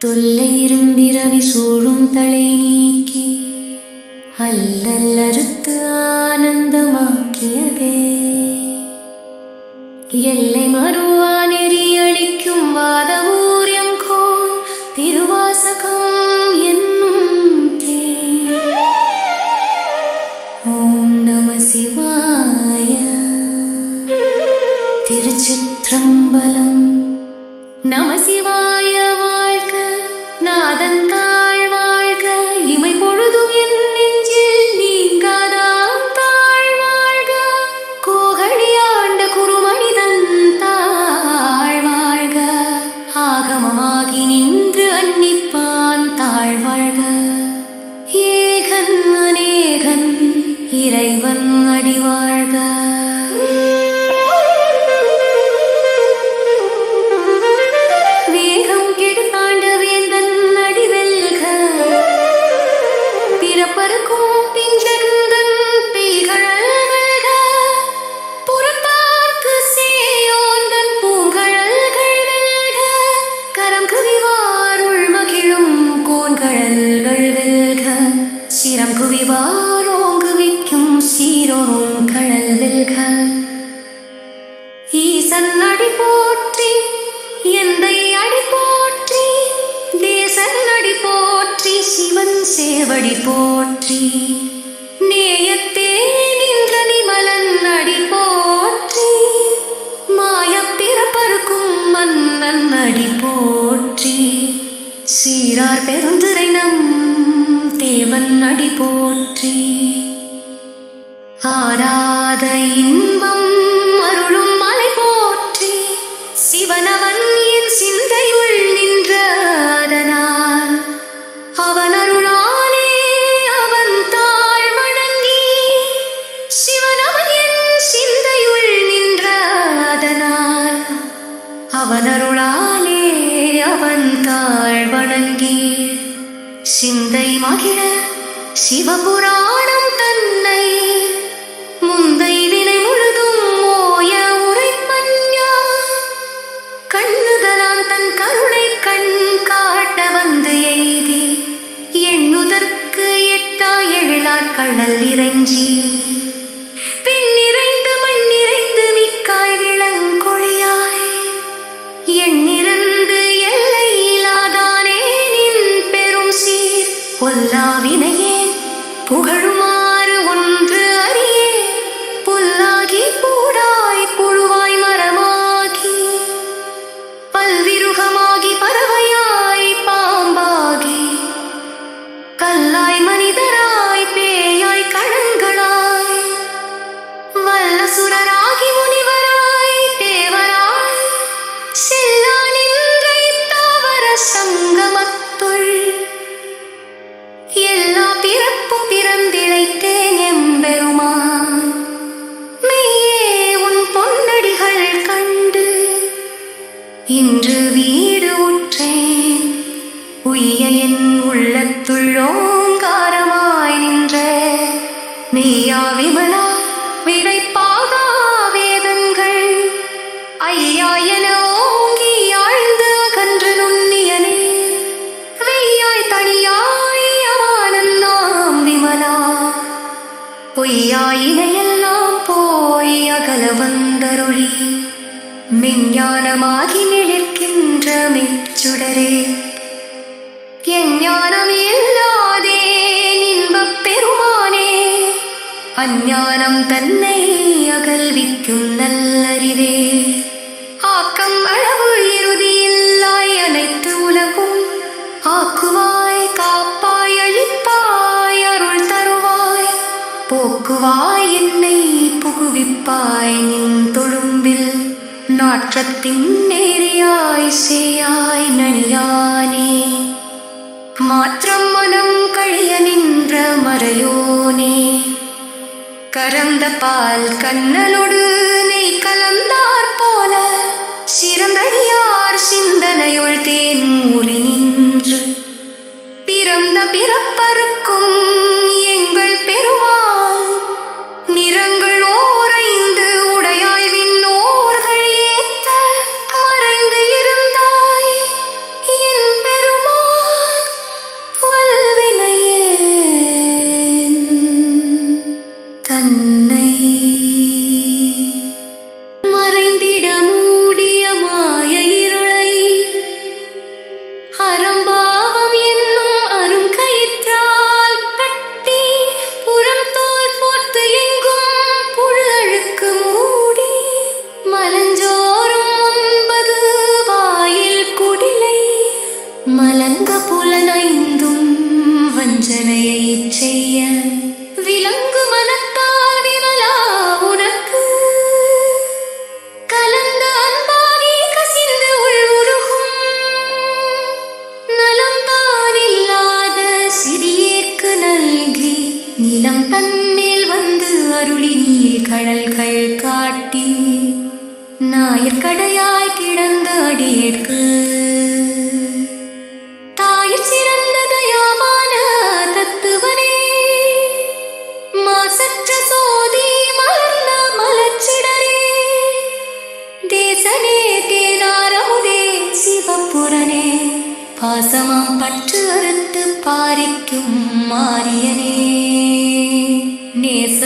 தொல்லை இரும்பிரவி சூழும் தலை நீக்கி அல்லல் அறுத்து ஆனந்தமாக்கியதே. எல்லை மறுவா நாதன் தாழ் வாழ்க. இமை பொழுதும் என் நெஞ்சில் நீங்காதாம். தாழ் வாழ்க. கோகழியாண்ட குருமனிதன் தாழ் வாழ்க. ஆகமமாகி நின்று அன்னிப்பான் தாழ் வாழ்க. ஏகன் அநேகன் இறைவன் அடிவாழ்க ஈசன் அடி போற்றி எந்தை அடி போற்றி தேசன் அடி போற்றி சிவன் சேவடி போற்றி. நேயத்தே நின்ற நிமலன் அடி போற்றி மாயப் பிறப்பருக்கும் மன்னன் அடி போற்றி. சீரார் பெருந்துரை நம் தேவன் அடி போற்றி. ஆராத சிந்தை சிவபுராணம் தன்னை முந்தை வினை முழுதும் மோய உரைப்பன்யா கண்ணுதலான் தன் கருணை கண் காட்ட வந்து எய்தி எண்ணுதற்கு எட்டா எழிலார் கடல் இறைஞ்சி உய்ய என் உள்ளத்துள் ஓங்காரமாய் நின்ற நீயா விமலா விடைப்பாகா வேதங்கள். ஐயா என ஓங்கி ஆழ்ந்து அகன்று நுண்ணியனே வெய்யாய் தனியாய் அவானல்லாம் விமலா. பொய்யாயினையெல்லாம் போய் அகல வந்தருளி மெஞ்ஞானமாகி நிற்கின்ற மெச்சுடரே எஞ்ஞானம் இல்லாதே இன்பப் பெருமானே. அஞ்ஞானம் தன்னை அகல்விக்கும் நல்லறிவே. ஆக்கம் அளவு இறுதியில்லாய் அனைத்து உலகும் ஆக்குவாய் காப்பாய் அழிப்பாய் அருள் தருவாய். போக்குவாய் என்னை புகுவிப்பாய் நின் தொழும்பில் நாற்றத்தின் நேரியாய் சேயாய் நனியானே. மாற்றம் மனம் கழிய நின்ற மறையோனே. கரந்த பால் கண்ணனோடு நெய் கலந்தார் போல சிறந்தடியார் சிந்தனையுள் தேன் மூறி நின்று. பிறந்த பிறப்பருக்கும் ஞாயிற்கடையாய் கிடந்த அடியேற்கு. தாயில் சிறந்த தயாவான தத்துவனே மாசற்ற சோதி மலர்ந்த மலச்சிடரே தேசனே தேனாரமுதே சிவப்புரனே பாசமாம் பற்று அறுத்து பாரிக்கும் மாரியனே. நேச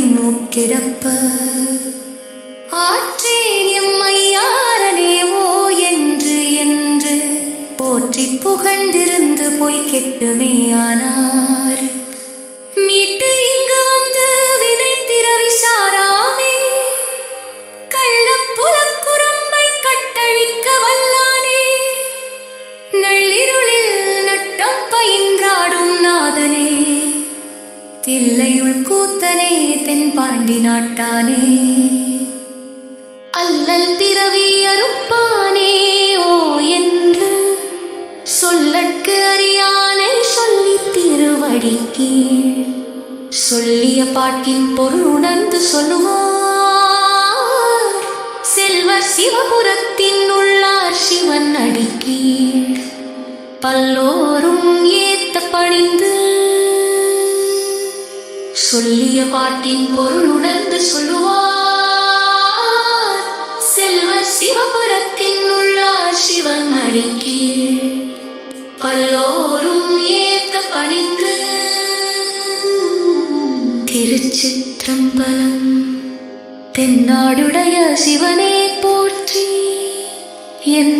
உடம்பின் ஆற்றே ஆற்றேன் எம்மையாரனே ஓ என்று என்று. போற்றி புகழ்ந்திருந்து போய் கெட்டுமையானார் மீ பாண்டி நாட்டானே அல்லல் திரவி அறுப்பானே ஓ என்று சொல்லற்கு அறியானை சொல்லி திருவடி கீழ் சொல்லிய பாட்டின் பொருள் உணர்ந்து சொல்லுவார் செல்வர் சிவபுரத்தின் உள்ளார் சிவன் அடிக்கீழ் பல்லோரும் ஏத்த பணிந்து சொல்லிய பாட்டின் பொருள் உணர்ந்து சொல்லுவார். செல்வ சிவபுரத்தின் உள்ளார் சிவன் அடிக்கீழ் பல்லோரும் ஏத்த பணிந்து திருச்சிற்றம்பலம். தென்னாடுடைய சிவனே போற்றி. என்